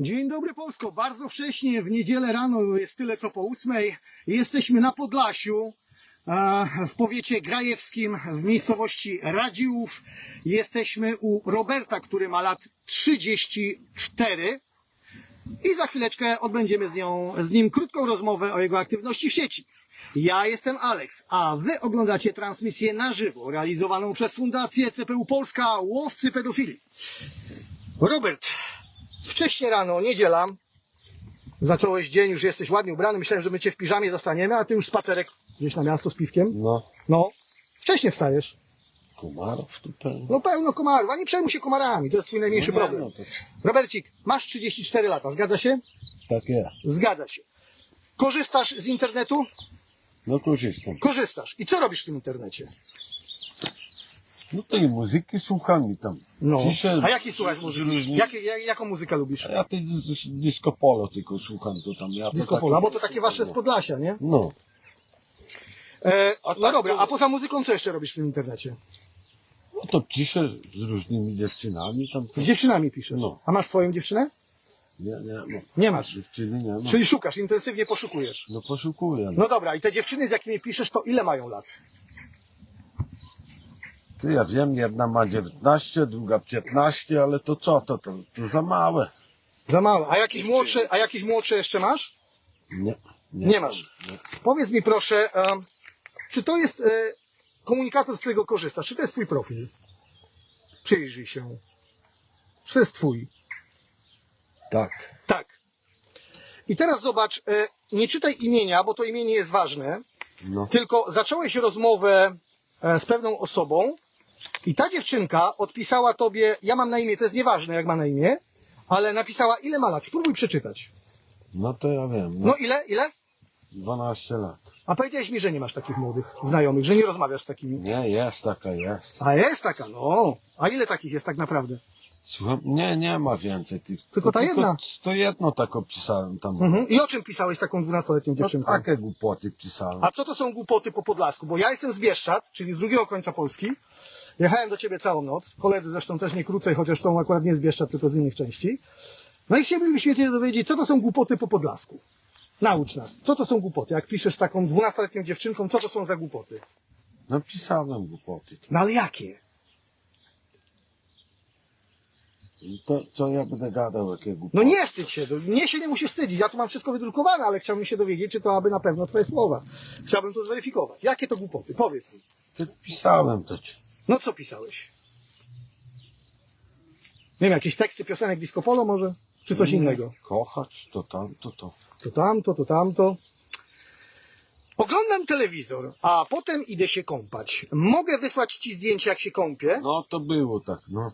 Dzień dobry Polsko, bardzo wcześnie, w niedzielę rano, jest tyle co po ósmej. Jesteśmy na Podlasiu, e, w powiecie grajewskim, w miejscowości Radziłów. Jesteśmy u Roberta, który ma lat 34 i za chwileczkę odbędziemy z, nią, z nim krótką rozmowę o jego aktywności w sieci. Ja jestem Alex, a wy oglądacie transmisję na żywo, realizowaną przez Fundację CPU Polska Łowcy Pedofili. Robert, wcześnie rano, niedziela, zacząłeś dzień, już jesteś ładnie ubrany, myślałem, że my cię w piżamie zastaniemy, a ty już spacerek gdzieś na miasto z piwkiem. No, No, wcześnie wstajesz. komarów tu pełno. No pełno komarów, a nie przejmuj się komarami, to jest twój najmniejszy No nie, problem. no to- Robercik, masz 34 lata, zgadza się? Tak jest. Zgadza się. Korzystasz z internetu? No korzystam. Korzystasz. I co robisz w tym internecie? No to i muzyki słucham i tam. No. Ciszę, A jaki słuchasz z- muzyki? z różnych- Jakie, jak, jaką muzykę lubisz? A ja tej dis- disco polo tylko słucham, to tam ja to Disco polo, bo to takie wasze z Podlasia, nie? No. E, A no tak dobra, to- a poza muzyką co jeszcze robisz w tym internecie? No to piszę z różnymi dziewczynami tam. Z dziewczynami piszesz. No. A masz swoją dziewczynę? Nie, nie, no. Nie masz. Dziewczyny nie ma. Czyli szukasz, intensywnie poszukujesz. No poszukuję. No. No dobra, i te dziewczyny, z jakimi piszesz, to ile mają lat? Ty, ja wiem, jedna ma 19, druga 15, ale to co, to, to, to za małe. Za małe. A jakieś młodsze, a jakieś młodsze jeszcze masz? Nie. Nie masz. Powiedz mi proszę, em, czy to jest e, komunikator, z którego korzystasz? Czy to jest twój profil? Przyjrzyj się. Czy to jest twój? Tak. Tak. I teraz zobacz, e, nie czytaj imienia, bo to imienie jest ważne, No. tylko zacząłeś rozmowę e, z pewną osobą i ta dziewczynka odpisała tobie, ja mam na imię, to jest nieważne jak ma na imię, ale napisała ile ma lat. Spróbuj przeczytać. No to ja wiem. No, No ile, ile? 12 lat. A powiedziałeś mi, że nie masz takich młodych znajomych, że nie rozmawiasz z takimi. Nie, jest taka, jest. A jest taka, no. A ile takich jest tak naprawdę? Słucham, nie, nie ma więcej tych. Tylko ta jedna. To jedno tak opisałem tam. Mhm. I o czym pisałeś taką dwunastoletnią No dziewczynką? takie głupoty pisałem. A co to są głupoty po Podlasku? Bo ja jestem z Bieszczad, czyli z drugiego końca Polski. Jechałem do ciebie całą noc. Koledzy zresztą też nie krócej, chociaż są akurat nie z Bieszczad, tylko z innych części. No i chcielibyśmy się dowiedzieć, co to są głupoty po Podlasku. Naucz nas. Co to są głupoty? Jak piszesz taką dwunastoletnią dziewczynką, co to są za głupoty? No pisałem głupoty. No ale jakie? I To co ja będę gadał, jakie głupoty. No nie wstydź się, mnie się nie musisz wstydzić. Ja tu mam wszystko wydrukowane, ale chciałbym się dowiedzieć, czy to aby na pewno twoje słowa. Chciałbym to zweryfikować. Jakie to głupoty? Powiedz mi. Pisałem to. ci. No co pisałeś? Nie wiem, jakieś teksty piosenek disco polo może? Czy coś innego? Kochać, to tamto, to. To tamto, to tamto. Oglądam telewizor, a potem idę się kąpać. Mogę wysłać ci zdjęcie, jak się kąpię? No to było tak, no.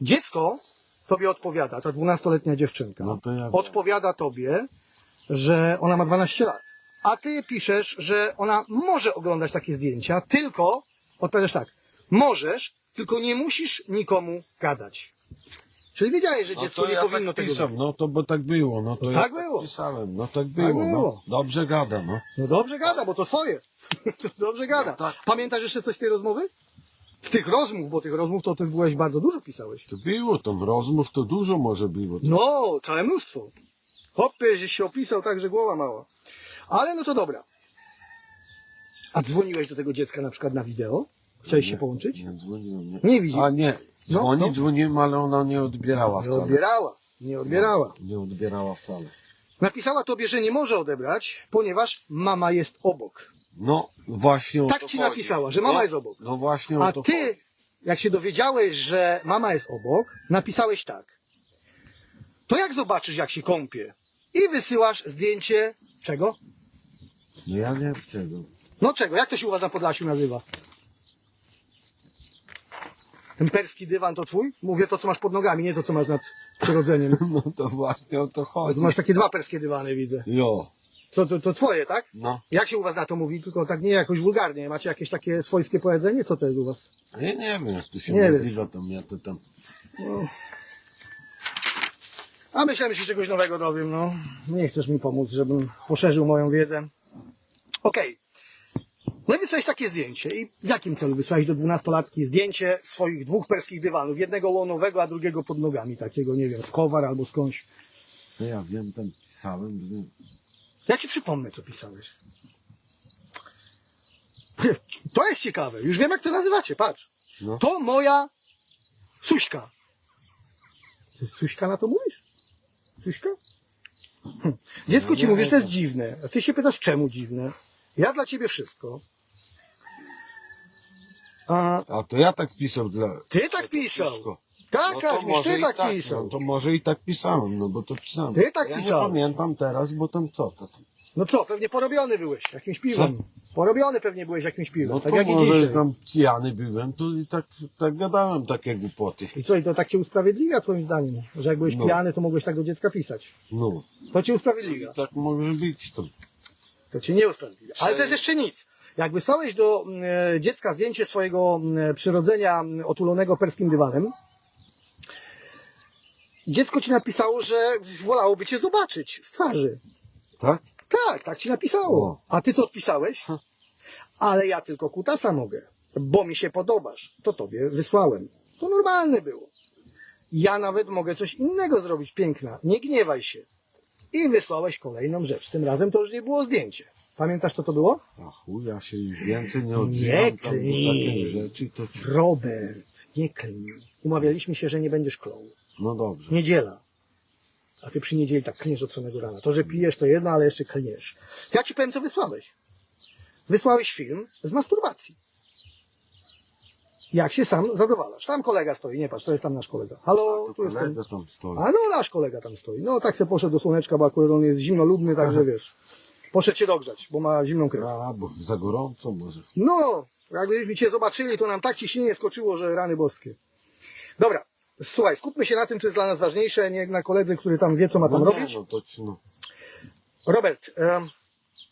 Dziecko tobie odpowiada, ta dwunastoletnia dziewczynka. No to ja wiem. odpowiada tobie, że ona ma 12 lat. A ty piszesz, że ona może oglądać takie zdjęcia, tylko odpowiadasz tak. Możesz, tylko nie musisz nikomu gadać. Czyli wiedziałeś, że No dziecko nie powinno tak tego robić. no to bo tak było, no to ja tak było. pisałem, no tak było, było. no. Dobrze gada, no. No dobrze gada, bo to twoje. to dobrze gada. No tak. Pamiętasz jeszcze coś z tej rozmowy? Z tych rozmów, bo tych rozmów to ty byłeś bardzo dużo pisałeś. To było, tam rozmów to dużo może było. No, całe mnóstwo. Hopie, żeś się opisał tak, że głowa mała. Ale no to dobra. A dzwoniłeś do tego dziecka na przykład na wideo? Chciałeś się połączyć? Nie dzwoniłem, nie. Nie widzi. A nie, No, dzwoni, no. dzwoniłem, ale ona nie odbierała Nie wcale. odbierała. Nie odbierała. Nie odbierała wcale. Napisała tobie, że nie może odebrać, ponieważ mama jest obok. No, właśnie o Tak to ci chodzi. napisała, że mama no, jest obok. No właśnie o A to ty, chodzi. jak się dowiedziałeś, że mama jest obok, napisałeś tak. To jak zobaczysz, jak się kąpie? I wysyłasz zdjęcie czego? No ja nie wiem czego. No czego? Jak to się u was na Podlasiu nazywa? Ten perski dywan to twój? Mówię to, co masz pod nogami, nie to, co masz nad przyrodzeniem. No to właśnie o to chodzi. Masz takie dwa perskie dywany, widzę. Jo, Co, to, to twoje, tak? no. Jak się u was na to mówi? Tylko tak nie jakoś wulgarnie. Macie jakieś takie swojskie powiedzenie? Co to jest u was? Ja nie wiem jak to się Nie nazywa tam, ja to tam. A myślałem, że się czegoś nowego dowiem, no. Nie chcesz mi pomóc, żebym poszerzył moją wiedzę. Okej. No i wysłałeś takie zdjęcie. I w jakim celu wysłałeś do dwunastolatki zdjęcie swoich dwóch perskich dywanów? Jednego łonowego, a drugiego pod nogami. Takiego, nie wiem, z kowar albo skądś. To ja wiem, tam pisałem, że... Ja ci przypomnę, co pisałeś. To jest ciekawe. Już wiem, jak to nazywacie. Patrz. No. To moja Suśka. Ty Suśka na to mówisz? Suśka? Hm. Dziecko ci Nie, mówisz, to jest dziwne. A ty się pytasz, czemu dziwne? Ja dla ciebie wszystko. A A to ja tak pisał dla... ty tak pisał. Wszystko. Tak, No może ty i tak pisał. No to może i tak pisałem, no bo to pisałem. Ty tak ja pisałeś. nie pamiętam teraz, bo tam co to? tam? No co, pewnie porobiony byłeś jakimś piwem. Porobiony pewnie byłeś jakimś piwem, No tak to jak i może dzisiaj. tam pijany byłem, to i tak, tak gadałem takie głupoty. I co, i to tak cię usprawiedliwia twoim zdaniem? Że jak byłeś No. pijany, to mogłeś tak do dziecka pisać. No, To cię usprawiedliwia. tak może być to. To cię nie usprawiedliwia. Ale to jest jeszcze nic. Jak wysłałeś do e, dziecka zdjęcie swojego m, przyrodzenia m, otulonego perskim dywanem, dziecko ci napisało, że wolałoby cię zobaczyć z twarzy. Tak? Tak, tak ci napisało. O. A ty co odpisałeś? Ale ja tylko kutasa mogę, bo mi się podobasz. To tobie wysłałem. To normalne było. Ja nawet mogę coś innego zrobić, piękna. Nie gniewaj się. I wysłałeś kolejną rzecz. Tym razem to już nie było zdjęcie. Pamiętasz, co to było? A chuj, ja się już więcej nie odzywam Nie do klnij. takich rzeczy, to... Robert, nie klnij. Umawialiśmy się, że nie będziesz klął. No dobrze. Niedziela. A ty przy niedzieli tak klniesz od samego rana. To, że pijesz, to jedno, ale jeszcze klniesz. Ja ci powiem, co wysłałeś. Wysłałeś film z masturbacji. Jak się sam zadowalasz. Tam kolega stoi, nie patrz, to jest tam nasz kolega. Halo, tu jest ten. Kolega tam stoi. A no, nasz kolega tam stoi. No, tak se poszedł do słoneczka, bo akurat on jest zimnoludny, także wiesz. Poszedł się dogrzać, bo ma zimną krew. A, bo za gorąco może. No, jakbyśmy cię zobaczyli, to nam tak ciśnienie skoczyło, że rany boskie. Dobra, słuchaj, skupmy się na tym, co jest dla nas ważniejsze, nie na koledze, który tam wie, co ma tam no robić. no to no. Robert, um,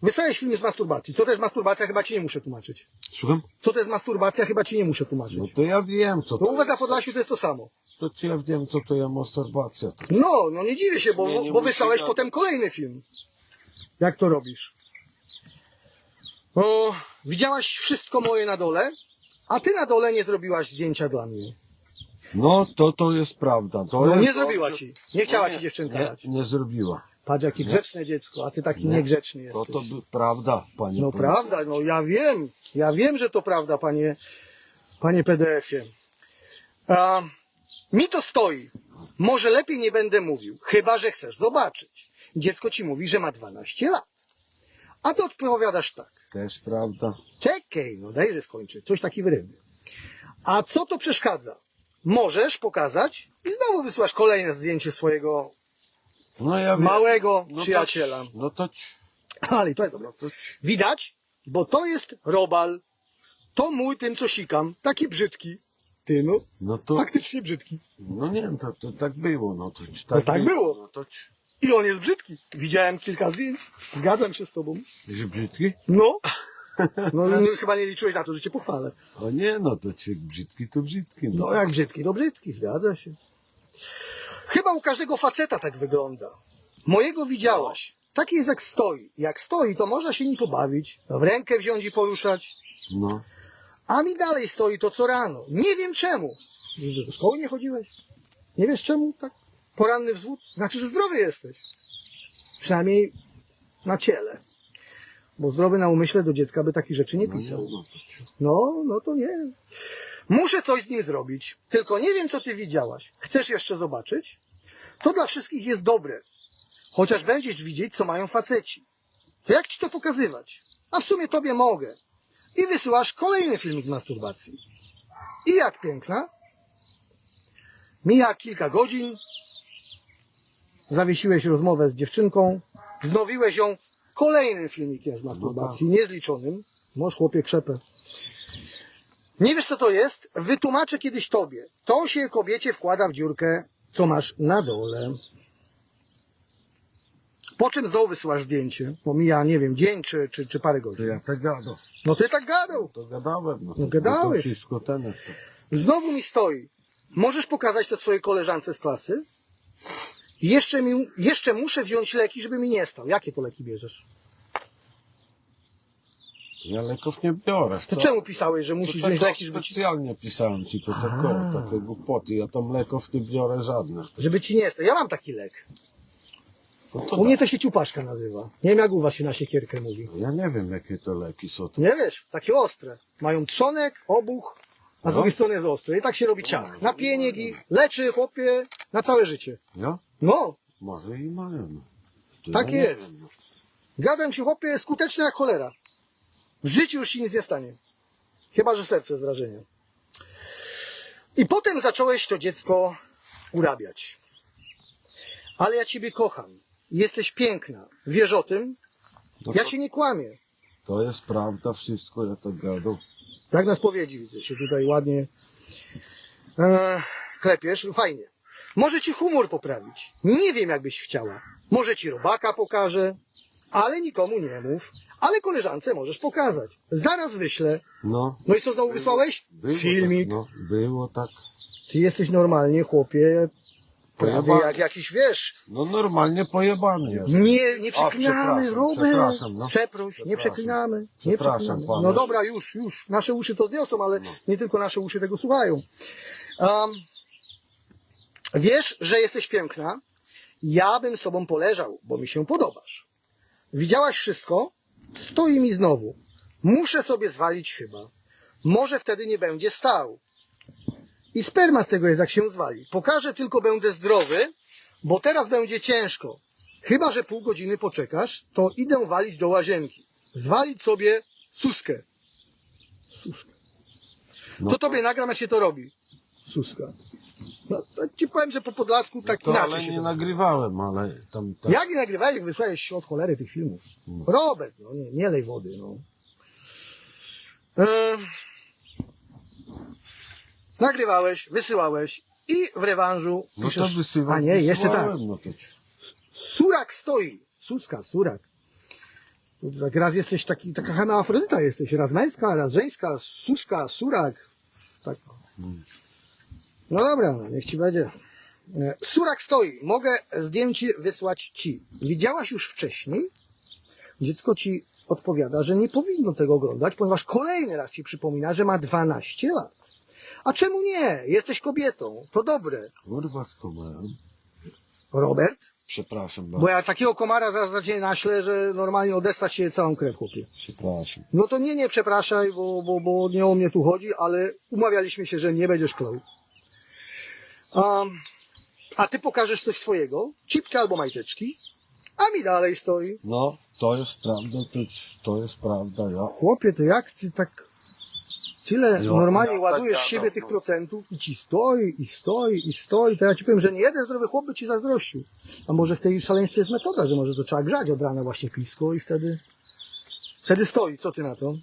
wysłałeś film z masturbacji. Co to jest masturbacja? Chyba ci nie muszę tłumaczyć. Słucham? Co to jest masturbacja? Chyba ci nie muszę tłumaczyć. No to ja wiem, co No to u was na jest. Podlasiu to jest to samo. To ci ja wiem, co to ja masturbacja. To... No, no nie dziwię się, bo, Nie, nie bo wysłałeś tak. potem kolejny film. Jak to robisz? O, widziałaś wszystko moje na dole, a ty na dole nie zrobiłaś zdjęcia dla mnie. No, to to jest prawda. To No jest nie zrobiła ci. Nie chciała No ci dziewczynka nie, dać. nie zrobiła. Patrz, jakie grzeczne dziecko, a ty taki Nie. niegrzeczny To jesteś. to by prawda, panie. No prawda, no ja wiem, ja wiem, że to prawda, panie, panie PDF-ie. A, mi to stoi. Może lepiej nie będę mówił, chyba że chcesz zobaczyć. Dziecko ci mówi, że ma 12 lat. A ty odpowiadasz tak. Też prawda. Czekaj, no dajże skończyć. Coś taki wyrywny. A co to przeszkadza? Możesz pokazać i znowu wysłasz kolejne zdjęcie swojego No ja wiem. małego No to- przyjaciela. No to ci. Ale to jest dobre. No to ci. Widać? Bo to jest robal. To mój, tym co sikam. Taki brzydki. Ty no, No to. faktycznie brzydki. No nie wiem, to, to tak było. No to ci. No tak było. No to ci. I on jest brzydki. Widziałem kilka zdjęć. Zgadzam się z tobą. Że brzydki? No. No, no chyba nie liczyłeś na to, że cię pochwalę. O nie, no to ci brzydki to brzydki. No. No jak brzydki, to brzydki, zgadza się. Chyba u każdego faceta tak wygląda. Mojego widziałaś. Taki jest jak stoi. Jak stoi, to można się nim pobawić, w rękę wziąć i poruszać. no. A mi dalej stoi to co rano. Nie wiem czemu. Do szkoły nie chodziłeś? Nie wiesz czemu? Tak? Poranny wzwód? Znaczy, że zdrowy jesteś. Przynajmniej na ciele. Bo zdrowy na umyśle do dziecka by takich rzeczy nie No, pisał. no, ci. No, no to nie. Muszę coś z nim zrobić. Tylko nie wiem, co ty widziałaś. Chcesz jeszcze zobaczyć? To dla wszystkich jest dobre. Chociaż będziesz widzieć, co mają faceci. To jak ci to pokazywać? A w sumie tobie mogę. I wysyłasz kolejny filmik z masturbacji. I jak piękna? Mija kilka godzin. Zawiesiłeś rozmowę z dziewczynką. Wznowiłeś ją kolejnym filmikiem z masturbacji, niezliczonym. Możesz chłopie krzepę. Nie wiesz co to jest? Wytłumaczę kiedyś tobie. To się kobiecie wkłada w dziurkę, co masz na dole. Po czym znowu wysyłasz zdjęcie? Bo mija, nie wiem, dzień czy, czy, czy parę To godzin. ja tak gadał. No ty tak gadał. To gadałem. No, to, No gadałeś. To wszystko ten. To. Znowu mi stoi. Możesz pokazać to swojej koleżance z klasy? Jeszcze, mi, jeszcze muszę wziąć leki, żeby mi nie stał. Jakie to leki bierzesz? Ja leków nie biorę. To czemu pisałeś, że musisz To wziąć leki, żeby ci, specjalnie pisałem tylko takie, takie głupoty. Ja tam leków nie biorę żadnych. żeby ci nie stał? Ja mam taki lek. No to U mnie to się ciupaszka nazywa. Nie wiem jak u was się na siekierkę mówi. Ja nie wiem, jakie to leki są. To... Nie wiesz, takie ostre. Mają trzonek, obuch, a z No. drugiej strony jest ostre. I tak się robi ciach. Na pieniek i leczy chłopie na całe życie. Ja? No, Może i mają. To Tak ja nie jest. wiem, gadam ci chłopie, skuteczne jak cholera. W życiu już ci nic nie stanie. Chyba, że serce z wrażenia. I potem zacząłeś to dziecko urabiać. Ale ja ciebie kocham. Jesteś piękna. Wiesz o tym? No Ja cię nie kłamię. to jest prawda, wszystko ja to gadam. Jak na spowiedzi widzę się tutaj ładnie e, klepiesz. Fajnie. Może ci humor poprawić. Nie wiem, jakbyś chciała. Może ci robaka pokażę, ale nikomu nie mów. Ale koleżance możesz pokazać. Zaraz wyślę. No. No i co znowu wysłałeś? Było Filmik. Tak, no, było tak. Ty jesteś normalnie, chłopie, prawie Pojebany. jak jakiś, wiesz, No normalnie pojebany jest. nie, nie przeklinamy, przepraszam, Robert. przepraszam, no. Przeproś, nie przeklinamy. Nie Przepraszam przeklinamy. pana. No dobra, już, już. Nasze uszy to zniosą, ale No. nie tylko nasze uszy tego słuchają. Um, wiesz, że jesteś piękna? Ja bym z tobą poleżał, bo mi się podobasz. Widziałaś wszystko? Stoi mi znowu. Muszę sobie zwalić chyba. Może wtedy nie będzie stał. I sperma z tego jest, jak się zwali. Pokażę tylko, będę zdrowy, bo teraz będzie ciężko. Chyba, że pół godziny poczekasz, to idę walić do łazienki. Zwalić sobie suskę. Suskę. No to tobie nagram, jak się to robi. Suska. No, to ci powiem, że po Podlasku tak To, inaczej ale się nie to nagrywałem, ale tam... tam... Jak nie nagrywałeś, jak wysłałeś od cholery tych filmów? No. Robert, no nie, nie lej wody, no. Ehm, nagrywałeś, wysyłałeś i w rewanżu No to piszesz... wysyłam, A nie, jeszcze tak. No to... Surak stoi. Suska, surak. Tak raz jesteś taki, taka hermafrodyta jesteś, raz męska, raz żeńska, suska, surak. Tak. No dobra, niech ci będzie. E, Surak stoi. Mogę zdjęcie wysłać ci. Widziałaś już wcześniej? Dziecko ci odpowiada, że nie powinno tego oglądać, ponieważ kolejny raz ci przypomina, że ma 12 lat. A czemu nie? Jesteś kobietą. To dobre. Kurwa z komarem. Robert? Przepraszam Bo bardzo. ja takiego komara zaraz za ciebie naślę, że normalnie odessać się całą krew, chłopie. Przepraszam. No to nie, nie przepraszaj, bo, bo, bo nie o mnie tu chodzi, ale umawialiśmy się, że nie będziesz klął. Um, a ty pokażesz coś swojego? Cipkę albo majteczki? A mi dalej stoi. No, to jest prawda, to, to jest prawda, ja. Chłopie, to jak ty tak tyle Jo, normalnie ja ładujesz tak siebie gadam, tych no. procentów i ci stoi, i stoi, i stoi, to ja ci powiem, że nie jeden zdrowy chłop by ci zazdrościł. A może w tej szaleństwie jest metoda, że może to trzeba grzać od rana właśnie pisko i wtedy, wtedy stoi. Co ty na to?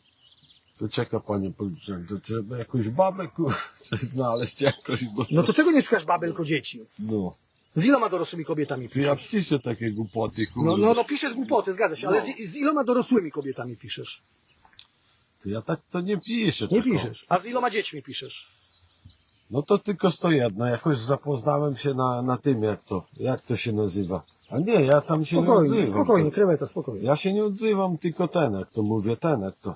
To czeka panie policjant, to trzeba jakąś babę kurczę znaleźć jakoś, bo No to czego nie szukasz baby, tylko dzieci? no. Z iloma dorosłymi kobietami ja piszesz? piszę takie głupoty, kurwa. No, no, no piszesz głupoty, zgadza się, ale No. z, z iloma dorosłymi kobietami piszesz? To ja tak to nie piszę. Nie tylko. piszesz. A z iloma dziećmi piszesz? No to tylko to jedno, jakoś zapoznałem się na, na tym, jak to, jak to się nazywa. A nie, ja tam się nie Spokojnie, odzywam. spokojnie, To- kreweta, spokojnie. Ja się nie odzywam, tylko ten, jak to mówię, ten, jak to.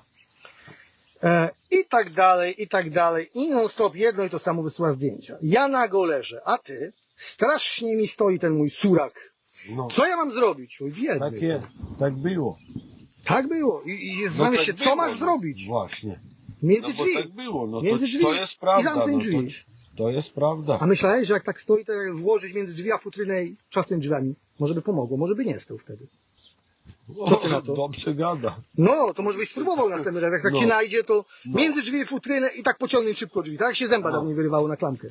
E, I tak dalej, i tak dalej. I non stop jedno i to samo wysyła zdjęcia. Ja nago leżę, a ty? Strasznie mi stoi ten mój surak. No, Co ja mam zrobić? Oj, biedny. tak jest, tak było. Tak było. I, i No zastanawiam tak się, co było, masz no. zrobić? Właśnie. Między No drzwi. tak było, no Między to, drzwi to jest i prawda, no zamknąć to, drzwi. to jest prawda. A myślałeś, że jak tak stoi, to jak włożyć między drzwi a futrynę i czasem drzwiami? Może by pomogło, może by nie stał wtedy. Co ty na to? Dobrze gada. No, to może byś spróbował następny raz. Jak tak No. ci najdzie, to No. między drzwi i futrynę i tak pociągnij szybko drzwi. Tak jak się zęba No. dawniej wyrywało na klamkę.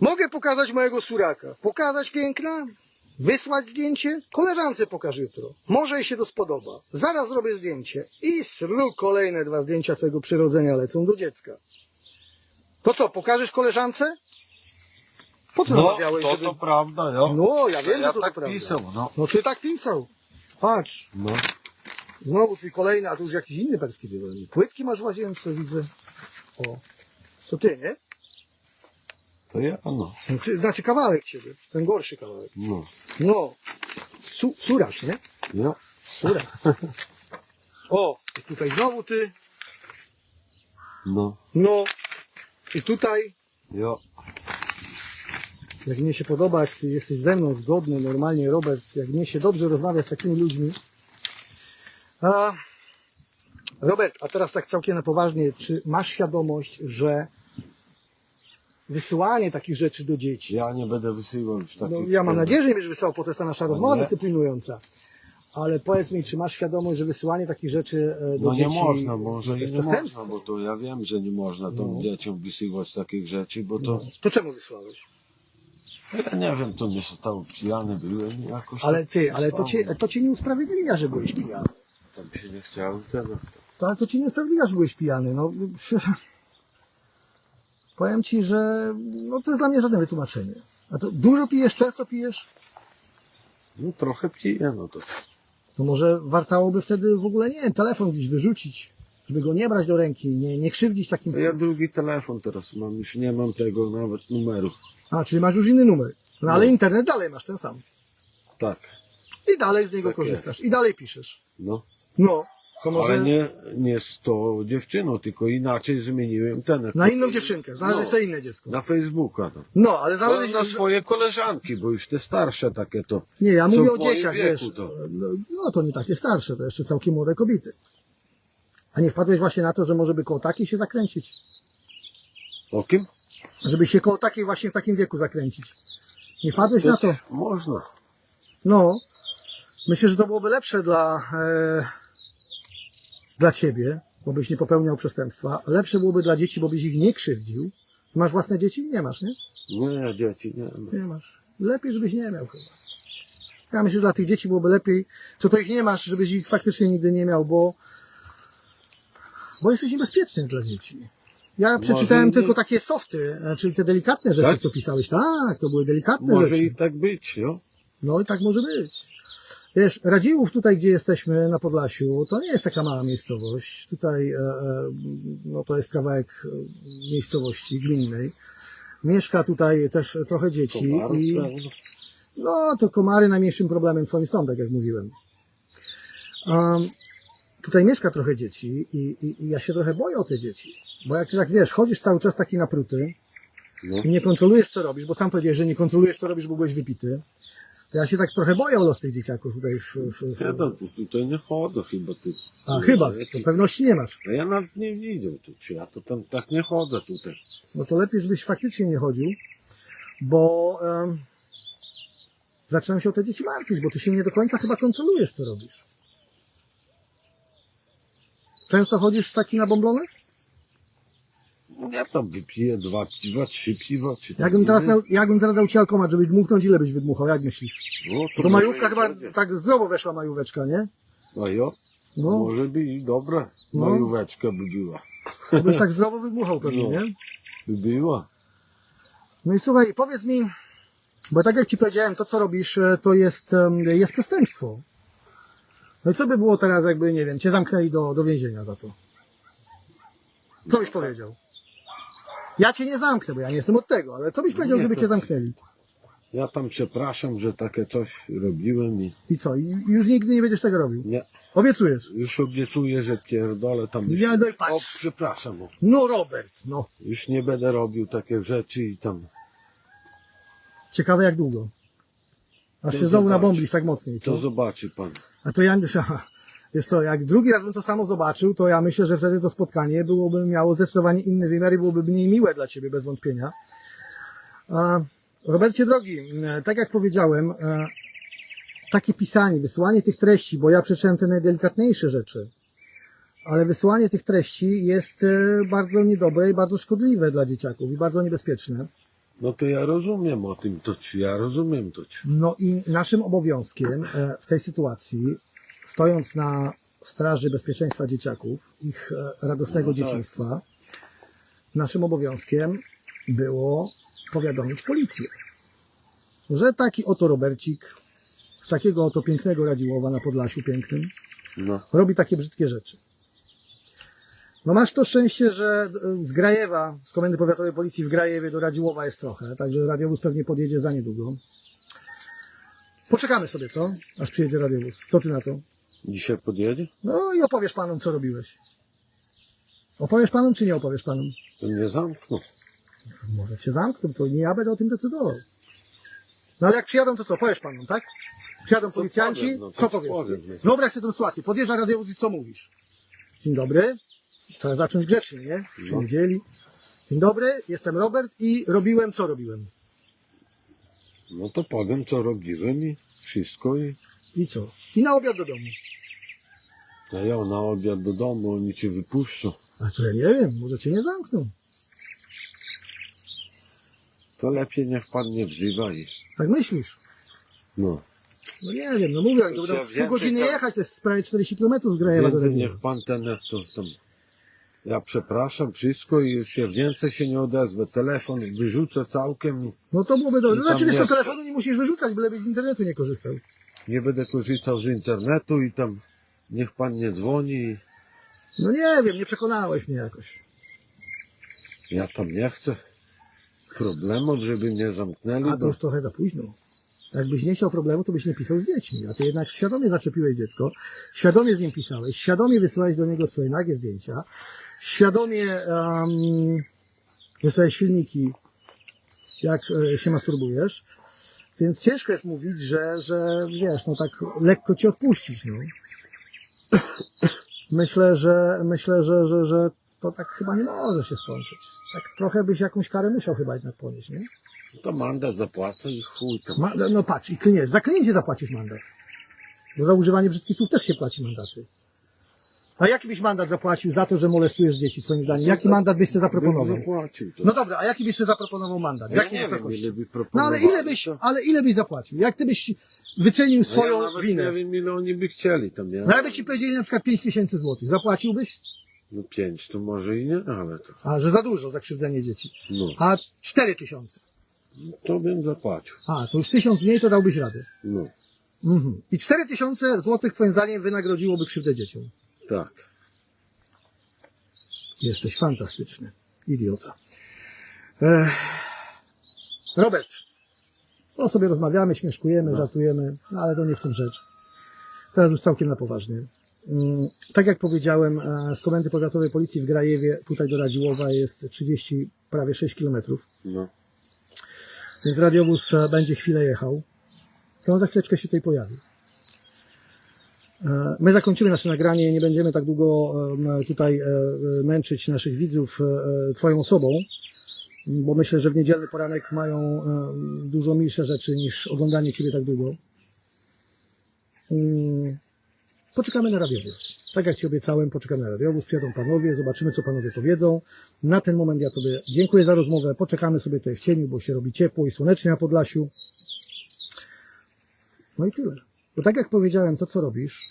Mogę pokazać mojego suraka. Pokazać piękna? Wysłać zdjęcie? Koleżance pokaż jutro. Może jej się to spodoba. Zaraz zrobię zdjęcie. I sru kolejne dwa zdjęcia twojego przyrodzenia lecą do dziecka. To co, pokażesz koleżance? Po co No, namawiałeś, to żeby... to prawda, ja. No, ja wiem, ja że to, tak to prawda. pisał, no. No ty tak pisał. Patrz. No, Znowu twój kolejny, a to już jakiś inny perski był. Płytki masz w łazience, widzę. O. To ty, nie? to ja, no. No, ty- Znaczy kawałek ciebie. Ten gorszy kawałek. No, No. Su, surasz, nie? ja. Surasz. O, i tutaj znowu ty. No, No. I tutaj. ja. Jak mnie się podoba, jak jesteś ze mną zgodny, normalnie Robert, jak mnie się dobrze rozmawia z takimi ludźmi. A, Robert, a teraz tak całkiem na poważnie, czy masz świadomość, że wysyłanie takich rzeczy do dzieci, Ja nie będę wysyłał już no, takich... ja mam nadzieję, że nie będziesz wysłał, po to jest ta nasza rozmowa nie. dyscyplinująca. Ale powiedz mi, czy masz świadomość, że wysyłanie takich rzeczy e, do No dzieci nie można, może jest nie przestępstwo? można, bo to ja wiem, że nie można No. dzieciom wysyłać takich rzeczy, bo to... To czemu wysłałeś? Ja nie wiem, co mnie się stało, pijany byłem jakoś... Ale ty, ale to cię, to cię nie usprawiedliwia, że byłeś pijany. Tam się nie chciało, ten... To, ale to ci nie usprawiedliwia, że byłeś pijany. No, powiem ci, że no, to jest dla mnie żadne wytłumaczenie. A to dużo pijesz, często pijesz? No trochę piję, no to... To może wartałoby wtedy w ogóle, nie wiem, telefon gdzieś wyrzucić, żeby go nie brać do ręki, nie, nie krzywdzić takim... Ja drugi telefon teraz mam, już nie mam tego nawet numeru. A, czyli masz już inny numer. No ale No. internet dalej masz ten sam. Tak, I dalej z niego Tak korzystasz. I dalej piszesz. no. No, to może Ale nie, nie z tą dziewczyną, tylko inaczej zmieniłem ten. na inną dziewczynkę. Znalazłeś No. sobie inne dziecko. Na Facebooka. No. No, ale Ale znalazłeś... na swoje koleżanki, bo już te starsze takie to. Nie, ja mówię w o moim dzieciach, wieku wiesz. to. No, no to nie takie starsze, to jeszcze całkiem młode kobiety. A nie wpadłeś właśnie na to, że może by koło takiej się zakręcić? O kim? Żeby się koło takiej właśnie w takim wieku zakręcić. Nie wpadłeś na to? Można. No. Myślę, że to byłoby lepsze dla, e, dla ciebie, bo byś nie popełniał przestępstwa. Lepsze byłoby dla dzieci, bo byś ich nie krzywdził. Masz własne dzieci? Nie masz, nie? Nie, dzieci, nie. No. Nie masz. Lepiej, żebyś nie miał chyba. Ja myślę, że dla tych dzieci byłoby lepiej, co to ich nie masz, żebyś ich faktycznie nigdy nie miał, bo, bo jesteś niebezpieczny dla dzieci. Ja przeczytałem nie- tylko takie softy, e, czyli te delikatne rzeczy, Tak? co pisałeś. Tak, to były delikatne Może rzeczy. i tak być, no. No i tak może być. Wiesz, Radziłów tutaj, gdzie jesteśmy na Podlasiu, to nie jest taka mała miejscowość. Tutaj, e, e, no to jest kawałek e, miejscowości gminnej. Mieszka tutaj też trochę dzieci i pełno. no to komary najmniejszym problemem twoim są, tak jak mówiłem. Um, tutaj mieszka trochę dzieci i, i, i ja się trochę boję o te dzieci. Bo jak ty tak wiesz, chodzisz cały czas taki napruty No. i nie kontrolujesz co robisz, bo sam powiedziałeś, że nie kontrolujesz co robisz, bo byłeś wypity. To ja się tak trochę boję o los tych dzieciaków tutaj w, w, w, Ja to, tu- tutaj nie chodzę chyba. Tu, A chyba, ja to tu- pewności nie masz. Ja nawet nie widzę tu, czy ja to tam tak nie chodzę tutaj. No to lepiej, żebyś faktycznie nie chodził, bo um, zaczynam się o te dzieci martwić, bo ty się nie do końca chyba kontrolujesz, co robisz. Często chodzisz taki nabomblony? Ja tam wypiję dwa piwa, trzy piwa, czy Jakbym teraz, dał, jakbym teraz dał ci alkomat, żeby dmuchnąć, ile byś wydmuchał? Jak myślisz? No, To może majówka chyba będzie. tak zdrowo weszła majóweczka, nie? A jo, No, może by i dobra No. majóweczka by była. to byś tak zdrowo wydmuchał pewnie, No. nie? By była. No i słuchaj, powiedz mi, bo tak jak ci powiedziałem, to co robisz, e, to jest, jest przestępstwo. No co by było teraz, jakby, nie wiem, cię zamknęli do, do więzienia za to? Co byś powiedział? Ja cię nie zamknę, bo ja nie jestem od tego, ale co byś powiedział, Nie, gdyby to- cię zamknęli? Ja tam przepraszam, że takie coś robiłem i I co? I i już nigdy nie będziesz tego robił? nie. Obiecujesz? Już obiecuję, że pierdolę tam. Już... Nie, no i O, patrz. przepraszam. o. No Robert, no. Już nie będę robił takie rzeczy i tam. Ciekawe jak długo. Aż To się znowu zobacz. nabąblisz tak mocniej, To co? zobaczy pan. A to ja, wiesz co, jak drugi raz bym to samo zobaczył, to ja myślę, że wtedy to spotkanie byłoby miało zdecydowanie inny wymiar i byłoby mniej miłe dla ciebie, bez wątpienia. Robercie drogi, e, tak jak powiedziałem, e, takie pisanie, wysyłanie tych treści, bo ja przeczytałem te najdelikatniejsze rzeczy, ale wysyłanie tych treści jest e, bardzo niedobre i bardzo szkodliwe dla dzieciaków i bardzo niebezpieczne. No to ja rozumiem o tym to ci, ja rozumiem to ci. No i naszym obowiązkiem e, w tej sytuacji, stojąc na straży bezpieczeństwa dzieciaków, ich e, radosnego No tak. dzieciństwa, naszym obowiązkiem było powiadomić policję, że taki oto Robercik z takiego oto pięknego Radziłowa na Podlasiu pięknym No. robi takie brzydkie rzeczy. No masz to szczęście, że e, z Grajewa, z Komendy Powiatowej Policji w Grajewie do Radziłowa jest trochę, także radiowóz pewnie podjedzie za niedługo. Poczekamy sobie, co? Aż przyjedzie radiowóz. Co ty na to? Dzisiaj podjedzie? No i opowiesz panom, co robiłeś. Opowiesz panom, czy nie opowiesz panom? To nie zamkną. Może cię zamkną, to nie ja będę o tym decydował. No ale jak przyjadą, to co? Powiesz panom, tak? Przyjadą policjanci, powiem, no, co powiesz? powiem, no. Wyobraź sobie tę sytuację. Podjeżdża radiowóz i co mówisz? Dzień dobry. Trzeba zacząć grzecznie, nie? No. niedzieli. Dzień dobry, jestem Robert i robiłem, co robiłem? No to powiem, co robiłem i wszystko i I co? I na obiad do domu. a ja na obiad do domu, oni cię wypuszczą. A to ja nie wiem, może cię nie zamkną. To lepiej niech pan nie wzywa i Tak myślisz? no. No nie wiem, no mówię, to To z pół godziny jechać, to jest prawie 40 km z Grajewa do Więcej niech pan ten jak to tam. Ja przepraszam wszystko i już się więcej się nie odezwę. Telefon wyrzucę całkiem No to byłoby Znaczy, tam wiesz co, nie- telefonu nie musisz wyrzucać, byleby z internetu nie korzystał. nie będę korzystał z internetu i tam niech pan nie dzwoni. No nie wiem, nie przekonałeś mnie jakoś. Ja tam nie chcę problemów, żeby mnie zamknęli. A to już trochę za późno. Jakbyś nie chciał problemu, to byś nie pisał z dziećmi. A ty jednak świadomie zaczepiłeś dziecko, świadomie z nim pisałeś, świadomie wysyłałeś do niego swoje nagie zdjęcia, świadomie um, wysłałeś filmiki, jak e, się masturbujesz. Więc ciężko jest mówić, że, że wiesz, no tak lekko ci odpuścić, no. Myślę, że myślę, że, że, że to tak chyba nie może się skończyć. Tak trochę byś jakąś karę musiał chyba jednak ponieść, nie? To mandat zapłacę i chuj tam. Ma, no patrz, i klient, za kliencie zapłacisz mandat. Bo za używanie brzydkich słów też się płaci mandaty. A jaki byś mandat zapłacił za to, że molestujesz dzieci, swoim zdaniem? Jaki mandat byś sobie zaproponował? Bym zapłacił to. No dobra, a jaki byś sobie zaproponował mandat? Ja jakiej nie wiem, wysokości? ile by No ale ile byś, to- ale ile byś zapłacił? Jak ty byś wycenił No swoją ja nawet winę? nie wiem, ile oni by chcieli tam. Ja... No jakby ci powiedzieli na przykład 5 tysięcy złotych, zapłaciłbyś? No pięć to może i nie, ale to. A, że za dużo za krzywdzenie dzieci. No, A 4 tysiące. To bym zapłacił. A, to już tysiąc mniej to dałbyś radę. No, Mhm. I 4 tysiące złotych twoim zdaniem wynagrodziłoby krzywdę dzieciom. tak. Jesteś fantastyczny. Idiota. Ech. Robert. O sobie rozmawiamy, śmieszkujemy, żartujemy, no ale to nie w tym rzecz. Teraz już całkiem na poważnie. Mm, Tak jak powiedziałem, e, z komendy powiatowej policji w Grajewie, tutaj do Radziłowa jest 30, prawie 6 kilometrów, No. Więc radiowóz e, będzie chwilę jechał. To on za chwileczkę się tutaj pojawi. E, My zakończymy nasze nagranie, nie będziemy tak długo tutaj e, męczyć naszych widzów Twoją osobą, bo myślę, że w niedzielny poranek mają dużo milsze rzeczy niż oglądanie Ciebie tak długo. Mm, Poczekamy na radiowóz. Tak jak Ci obiecałem, poczekamy na radiowóz, przyjadą panowie, zobaczymy, co panowie powiedzą. Na ten moment ja Tobie dziękuję za rozmowę. Poczekamy sobie tutaj w cieniu, bo się robi ciepło i słonecznie na Podlasiu. No i tyle. Bo tak jak powiedziałem, to co robisz,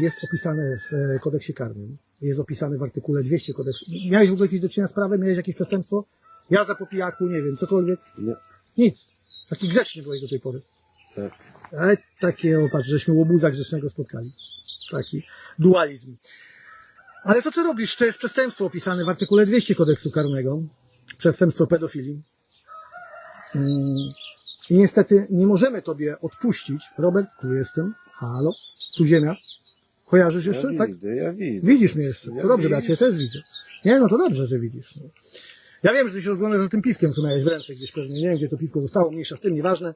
jest opisane w e, kodeksie karnym. Jest opisane w artykule 200 kodeksu. Miałeś w ogóle jakieś do czynienia z prawem? Miałeś jakieś przestępstwo? Jazda po pijaku, nie wiem, cokolwiek? Nie. Nic. Taki grzeczny byłeś do tej pory. Tak. Ale takie, opatrz, żeśmy łobuza grzecznego spotkali. Taki dualizm. Ale to, co robisz, to jest przestępstwo opisane w artykule 200 kodeksu karnego. Przestępstwo pedofilii. Mm. I niestety nie możemy tobie odpuścić. Robert, tu jestem. Halo? Tu ziemia. Kojarzysz jeszcze? ja tak? widzę, ja widzę. Widzisz mnie jeszcze. Ja To dobrze, bo ja cię też widzę. Nie, no to dobrze, że widzisz. No. Ja wiem, że ty się rozglądasz za tym piwkiem, co miałeś w ręce gdzieś pewnie. Nie wiem, gdzie to piwko zostało, mniejsza z tym, nieważne.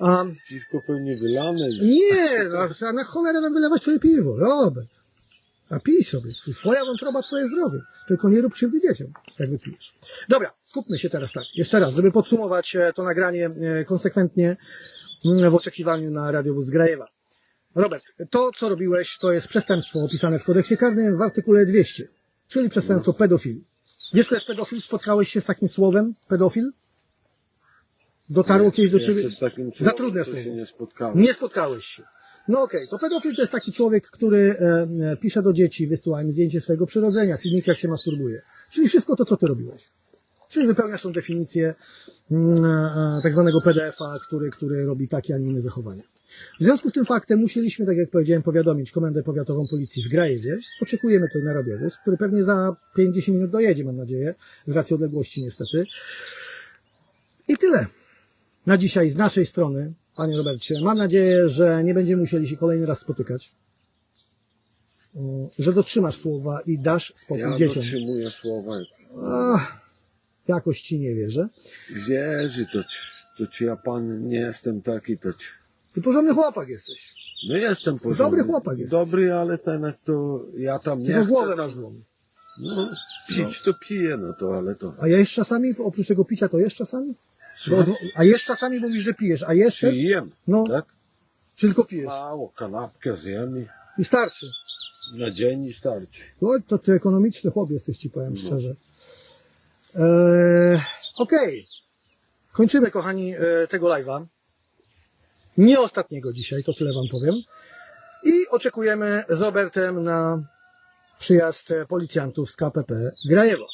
Um, Piwko pewnie wylane. nie, no, a na cholerę nam wylewać twoje piwo, Robert. A pij sobie. Twoja wątroba, twoje zdrowie. Tylko nie rób krzywdy dzieciom, jak wypijesz. Dobra, skupmy się teraz tak. Jeszcze raz, żeby podsumować e, to nagranie e, konsekwentnie mm, w oczekiwaniu na radiowóz z Grajewa. Robert, to co robiłeś, to jest przestępstwo opisane w kodeksie karnym w artykule 200, czyli przestępstwo pedofilii. Wiesz, kto jest pedofil? Spotkałeś się z takim słowem, pedofil? Dotarło kiedyś do ciebie? Za trudne słowo. się nie. Nie spotkałeś się. No okej, to pedofil to jest taki człowiek, który e, e, pisze do dzieci, wysyła im zdjęcie swojego przyrodzenia, filmik jak się masturbuje. Czyli wszystko to, co ty robiłeś. Czyli wypełniasz tą definicję mm, e, tak zwanego PDF-a, który, który robi takie, a nie inne zachowania. W związku z tym faktem musieliśmy, tak jak powiedziałem, powiadomić Komendę Powiatową Policji w Grajewie. Oczekujemy tutaj na radiowóz, który pewnie za 50 minut dojedzie, mam nadzieję, z racji odległości niestety. I tyle na dzisiaj z naszej strony, panie Robercie. Mam nadzieję, że nie będziemy musieli się kolejny raz spotykać. Mm, Że dotrzymasz słowa i dasz spokój Ja dzieciom. dotrzymuję słowa. Ach, jakoś ci nie wierzę. Wierzy, to, to ci ja pan nie jestem taki, to ci... Ty porządny chłopak jesteś. No jestem porządny. Dobry chłopak jesteś. Dobry, ale ten jak to ja tam nie Tylko chcę. głowę masz złą. No, pić to piję, no to ale to... A jesz czasami, oprócz tego picia, to jesz czasami? Bo, a jesz czasami mówisz, że pijesz, a jesz też? Jem, No, tak? czy tylko pijesz? Mało, kanapkę zjem i I starczy. na dzień i starczy. No, to ty ekonomiczny chłop jesteś, ci powiem szczerze. Eee, Okej. Kończymy, kochani, e, tego live'a. Nie ostatniego dzisiaj, to tyle wam powiem. I oczekujemy z Robertem na przyjazd policjantów z KPP Grajewo.